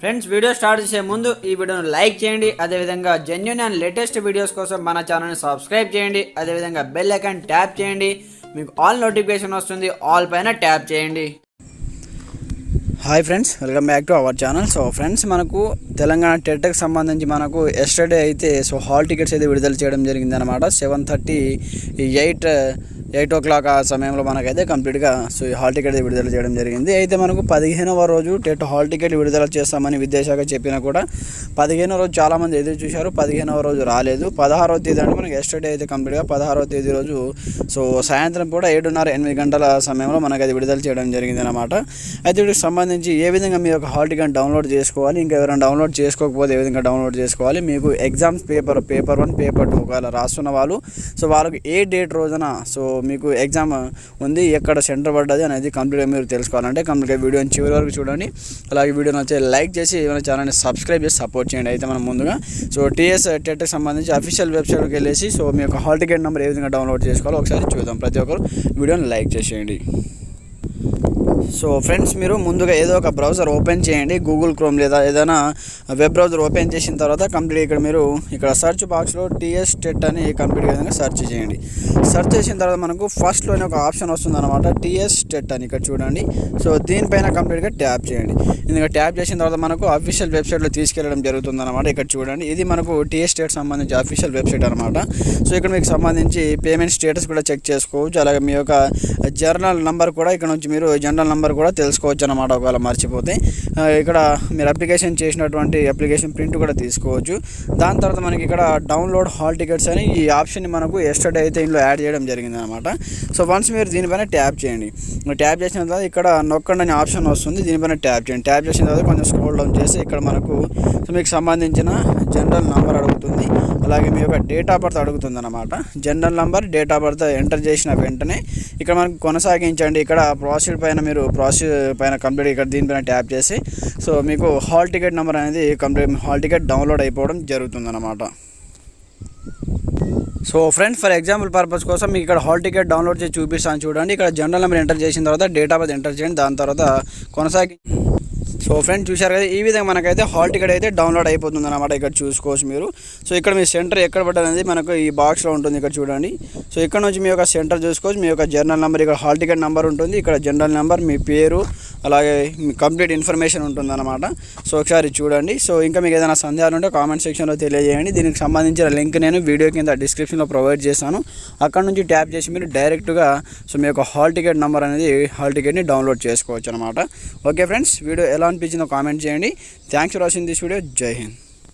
Friends video start చేసే ముందు ఈ వీడియోను లైక్ చేయండి. అదేవిధంగా జెన్యున్ అండ్ లేటెస్ట్ వీడియోస్ కోసం మన ఛానల్ని సబ్స్క్రైబ్ చేయండి. అదేవిధంగా బెల్ ఐకాన్ ట్యాప్ చేయండి. మీకు ఆల్ నోటిఫికేషన్ వస్తుంది. ఆల్ పైన ట్యాప్ చేయండి. Hi friends welcome back to our channel so friends మనకు తెలంగాణ టెట్కి సంబంధించి మనకు ఎస్టర్డే అయితే సో హాల్ టికెట్స్ అయితే విడుదల చేయడం జరిగింది అనమాట seven thirty eight eight o'clock ఆ సమయంలో మనకైతే కంప్లీట్గా సో ఈ హాల్ టికెట్ విడుదల చేయడం జరిగింది. అయితే మనకు పదిహేనవ రోజు టెట్ హాల్ టికెట్ విడుదల చేస్తామని విద్యాశాఖ చెప్పినా కూడా పదిహేనవ రోజు చాలామంది ఎదురు చూశారు పదిహేనవ రోజు రాలేదు. పదహారవ తేదీ అంటే మనకి ఎస్టర్డే అయితే కంప్లీట్గా పదహారవ తేదీ రోజు సో సాయంత్రం కూడా ఏడున్నర ఎనిమిది గంటల సమయంలో మనకు అది విడుదల చేయడం జరిగింది అనమాట అయితే వీటికి సంబంధించి ఏ విధంగా మీ యొక్క హాల్ టికెట్ డౌన్లోడ్ చేసుకోవాలి ఇంకా ఎవరైనా డౌన్లోడ్ చేసుకోకపోతే ఏ విధంగా డౌన్లోడ్ చేసుకోవాలి మీకు exams paper paper one paper two ఒకవేళ రాస్తున్న వాళ్ళు సో వాళ్ళకి ఏ డేట్ రోజున సో మీకు ఎగ్జామ్ ఉంది ఎక్కడ సెంటర్ పడ్డది అనేది కంప్లీట్గా మీరు తెలుసుకోవాలంటే కంప్లీట్గా వీడియోని చివరి వరకు చూడండి. అలాగే వీడియో నచ్చే లైక్ చేసి ఏమైనా ఛానల్ని సబ్స్క్రైబ్ చేసి సపోర్ట్ చేయండి అయితే మనం ముందుగా. సో టీఎస్ టెట్కి సంబంధించి అఫీషియల్ వెబ్సైట్కి వెళ్ళేసి సో మీ యొక్క హాల్ టికెట్ నెంబర్ ఏ విధంగా డౌన్లోడ్ చేసుకోవాలో ఒకసారి చూద్దాం. ప్రతి ఒక్కరు వీడియోని లైక్ చేసేయండి. సో ఫ్రెండ్స్ మీరు ముందుగా ఏదో ఒక బ్రౌజర్ ఓపెన్ చేయండి. గూగుల్ క్రోమ్ లేదా ఏదైనా వెబ్ బ్రౌజర్ ఓపెన్ చేసిన తర్వాత కంప్లీట్ ఇక్కడ మీరు ఇక్కడ సెర్చ్ బాక్స్లో టీఎస్ టెట్ అని కంప్లీట్ విధంగా సెర్చ్ చేయండి. సర్చ్ చేసిన తర్వాత మనకు ఫస్ట్లోనే ఒక ఆప్షన్ వస్తుంది అనమాట టీఎస్ టెట్ అని ఇక్కడ చూడండి. సో దీనిపైన కంప్లీట్గా ట్యాప్ చేయండి. ఎందుకంటే ట్యాప్ చేసిన తర్వాత మనకు అఫీషియల్ వెబ్సైట్లో తీసుకెళ్ళడం జరుగుతుంది అనమాట ఇక్కడ చూడండి. ఇది మనకు టీఎస్ టెట్ సంబంధించి అఫీషియల్ వెబ్సైట్ అనమాట సో ఇక్కడ మీకు సంబంధించి పేమెంట్ స్టేటస్ కూడా చెక్ చేసుకోవచ్చు. అలాగే మీ యొక్క జర్నల్ నంబర్ కూడా ఇక్కడ నుంచి మీరు జనరల్ నెంబర్ కూడా తెలుసుకోవచ్చు అనమాట ఒకవేళ మర్చిపోతే. ఇక్కడ మీరు అప్లికేషన్ చేసినటువంటి అప్లికేషన్ ప్రింట్ కూడా తీసుకోవచ్చు. దాని తర్వాత మనకి ఇక్కడ డౌన్లోడ్ హాల్ టికెట్స్ అని ఈ ఆప్షన్ని మనకు ఎస్టర్డే అయితే ఇందులో యాడ్ చేయడం జరిగింది అనమాట సో వన్స్ మీరు దీనిపైన ట్యాప్ చేయండి. ట్యాప్ చేసిన తర్వాత ఇక్కడ నొక్కండి అనే ఆప్షన్ వస్తుంది. దీనిపైన ట్యాప్ చేయండి. ట్యాప్ చేసిన తర్వాత కొంచెం స్క్రోల్ డౌన్ చేసి ఇక్కడ మనకు మీకు సంబంధించిన జనరల్ నంబర్ అడుగుతుంది. అలాగే మీ యొక్క డేట్ ఆఫ్ బర్త్ అడుగుతుంది అనమాట general number date of birth enter చేసిన వెంటనే ఇక్కడ మనకు కొనసాగించండి. ఇక్కడ ప్రాసెస్ పైన మీరు ప్రాసెస్ పైన కంప్లీట్ ఇక్కడ దీనిపైన ట్యాప్ చేసి సో మీకు హాల్ టికెట్ నెంబర్ అనేది కంప్లీట్ హాల్ టికెట్ డౌన్లోడ్ అయిపోవడం జరుగుతుంది అనమాట so friends for example purpose కోసం మీకు ఇక్కడ హాల్ టికెట్ డౌన్లోడ్ చేసి చూపిస్తాను చూడండి. ఇక్కడ జనరల్ నెంబర్ ఎంటర్ చేసిన తర్వాత డేట్ ఆఫ్ బర్త్ ఎంటర్ చేయండి. దాని తర్వాత కొనసాగి సో ఫ్రెండ్ చూశారు కదా ఈ విధంగా మనకైతే హాల్ టికెట్ అయితే డౌన్లోడ్ అయిపోతుంది అనమాట ఇక్కడ చూసుకోవచ్చు మీరు. సో ఇక్కడ మీ సెంటర్ ఎక్కడ పడ్డది అనేది మనకు ఈ బాక్స్లో ఉంటుంది ఇక్కడ చూడండి. సో ఇక్కడ నుంచి మీ యొక్క సెంటర్ చూసుకోవచ్చు మీ యొక్క జర్నల్ నెంబర్ ఇక్కడ హాల్ టికెట్ నెంబర్ ఉంటుంది ఇక్కడ జనరల్ నెంబర్ మీ పేరు అలాగే మీ కంప్లీట్ ఇన్ఫర్మేషన్ ఉంటుంది అనమాట సో ఒకసారి చూడండి. సో ఇంకా మీకు ఏదైనా సందేహాలు ఉంటే కామెంట్ సెక్షన్లో తెలియజేయండి. దీనికి సంబంధించిన లింక్ నేను వీడియో కింద డిస్క్రిప్షన్లో ప్రొవైడ్ చేస్తాను అక్కడ నుంచి ట్యాప్ చేసి మీరు డైరెక్ట్గా సో మీ యొక్క హాల్ టికెట్ నెంబర్ అనేది హాల్ టికెట్ని డౌన్లోడ్ చేసుకోవచ్చు అనమాట ఓకే ఫ్రెండ్స్ వీడియో ఎలా అనిపించిందో కామెంట్ చేయండి. Thanks for watching this video జై హింద్.